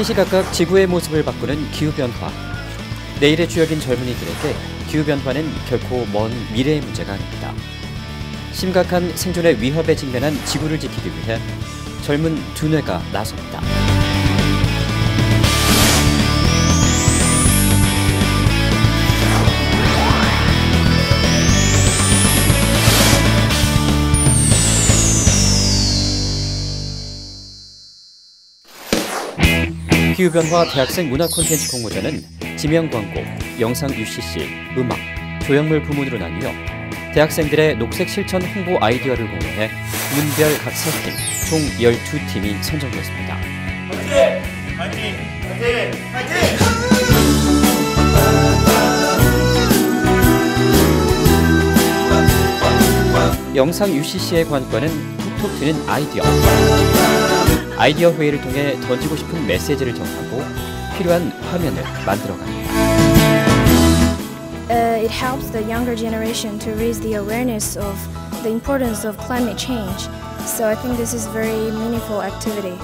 시시각각 지구의 모습을 바꾸는 기후변화. 내일의 주역인 젊은이들에게 기후변화는 결코 먼 미래의 문제가 아닙니다. 심각한 생존의 위협에 직면한 지구를 지키기 위해 젊은 두뇌가 나섭니다. 기후변화 대학생 문화 콘텐츠 공모전은 지명 광고, 영상 UCC, 음악, 조형물 부문으로 나뉘어 대학생들의 녹색 실천 홍보 아이디어를 공유해 문별 각 3팀, 총 12팀이 선정됐습니다. 화이팅! 화이팅! 화이팅! 영상 UCC의 관건은 톡톡 트는 아이디어. 아이디어 회의를 통해 던지고 싶은 메시지를 정하고 필요한 화면을 만들어 갑니다. Uh, it helps the younger generation to raise the awareness of the importance of climate change. So I think this is very meaningful activity.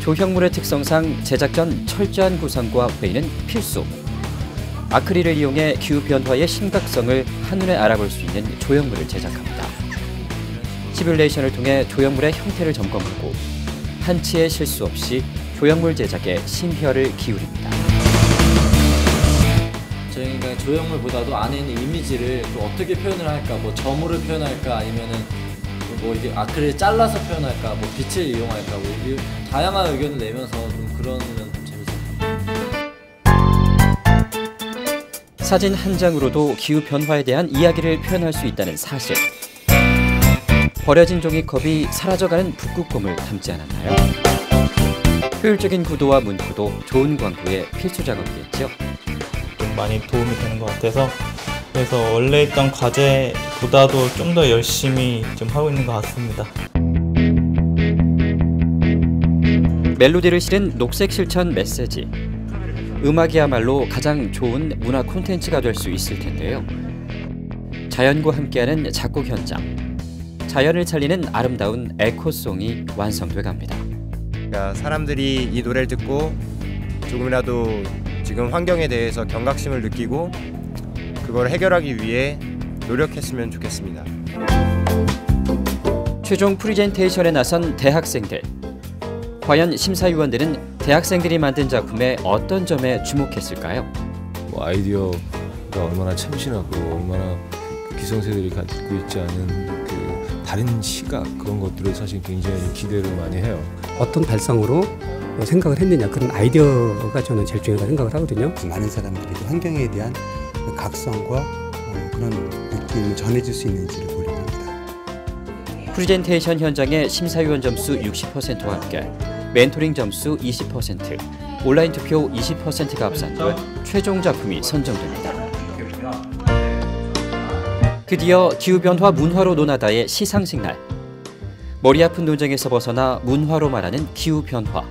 조형물의 특성상 제작 전 철저한 구상과 회의는 필수. 아크릴을 이용해 기후 변화의 심각성을 한눈에 알아볼 수 있는 조형물을 제작합니다. 시뮬레이션을 통해 조형물의 형태를 점검하고 한치의 실수 없이 조형물 제작에 심혈을 기울입니다. 저희가 조형물보다도 안에 있는 이미지를 또 어떻게 표현을 할까, 뭐 점으로 표현할까, 아니면은 뭐 이게 아크릴 잘라서 표현할까, 뭐 빛을 이용할까, 뭐 이- 다양한 의견을 내면서 좀 그러면 좀 재밌었어요. 사진 한 장으로도 기후 변화에 대한 이야기를 표현할 수 있다는 사실. 버려진 종이컵이 사라져가는 북극곰을 담지 않았나요? 효율적인 구도와 문구도 좋은 광고의 필수 작업이겠죠. 좀 많이 도움이 되는 것 같아서 그래서 원래 있던 과제보다도 좀 더 열심히 좀 하고 있는 것 같습니다. 멜로디를 실은 녹색 실천 메시지. 음악이야말로 가장 좋은 문화 콘텐츠가 될 수 있을 텐데요. 자연과 함께하는 작곡 현장. 자연을 살리는 아름다운 에코송이 완성돼 갑니다. 그러니까 사람들이 이 노래를 듣고 조금이라도 지금 환경에 대해서 경각심을 느끼고 그걸 해결하기 위해 노력했으면 좋겠습니다. 최종 프리젠테이션에 나선 대학생들. 과연 심사위원들은 대학생들이 만든 작품의 어떤 점에 주목했을까요? 뭐 아이디어가 얼마나 참신하고 얼마나 그 기성세대들이 갖고 있지 않은 그 다른 시각 그런 것들을 사실 굉장히 기대를 많이 해요. 어떤 발상으로 생각을 했느냐 그런 아이디어가 저는 제일 중요하다고 생각을 하거든요. 많은 사람들이 그 환경에 대한 그 각성과 어, 그런 느낌을 전해줄 수 있는지를 보려고 합니다. 프리젠테이션 현장의 심사위원 점수 60%와 함께 멘토링 점수 20%, 온라인 투표 20%가 합산돼 최종 작품이 선정됩니다. 드디어 기후변화 문화로 논하다의 시상식 날. 머리 아픈 논쟁에서 벗어나 문화로 말하는 기후변화.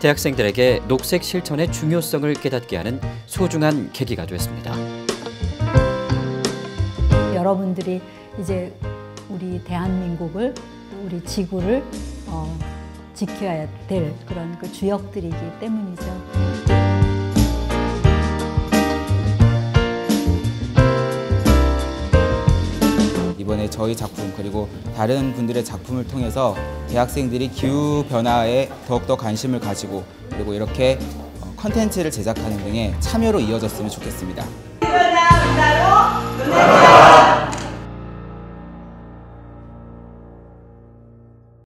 대학생들에게 녹색 실천의 중요성을 깨닫게 하는 소중한 계기가 됐습니다. 여러분들이 이제 우리 대한민국을 우리 지구를 어, 지켜야 될 그런 그 주역들이기 때문이죠. 저희 작품 그리고 다른 분들의 작품을 통해서 대학생들이 기후 변화에 더욱더 관심을 가지고 그리고 이렇게 어, 컨텐츠를 제작하는 등의 참여로 이어졌으면 좋겠습니다.